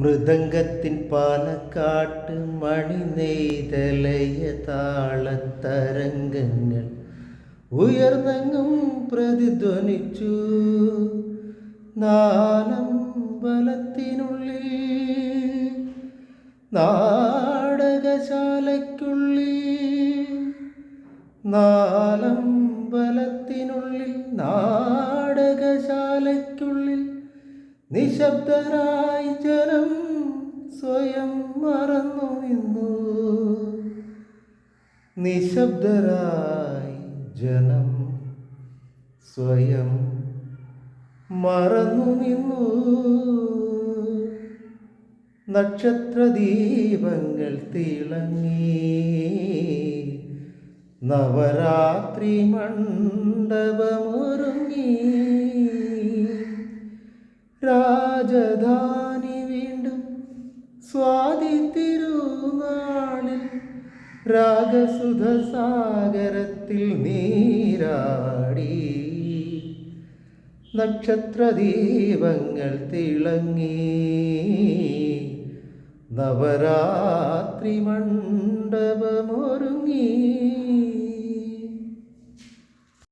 മൃദംഗത്തിൻ പാലക്കാട്ട് മണി നെയ്തലയ താളത്തരംഗങ്ങൾ ഉയർന്നെങ്ങും പ്രതിധ്വനിച്ചു. നാലമ്പലത്തിനുള്ളിൽ നാടകശാലയ്ക്കുള്ളിൽ നാലമ്പലത്തിനുള്ളിൽ നാടകശാലയ്ക്കുള്ളിൽ നിശബ്ദരായി ജനം സ്വയം മറന്നു നിന്നു. നിശബ്ദരായി ജനം സ്വയം മറന്നു നിന്നു. നക്ഷത്രദീപങ്ങൾ തിളങ്ങി. നവരാത്രി മണ്ഡപമൊരുങ്ങി രാജധാനി വീണ്ടും സ്വാതി തിരുനാളിൽ രാഗസുധ സാഗരത്തിൽ നീരാടി. നക്ഷത്രദീപങ്ങൾ തിളങ്ങി. നവരാത്രി മണ്ഡപമൊരുങ്ങി.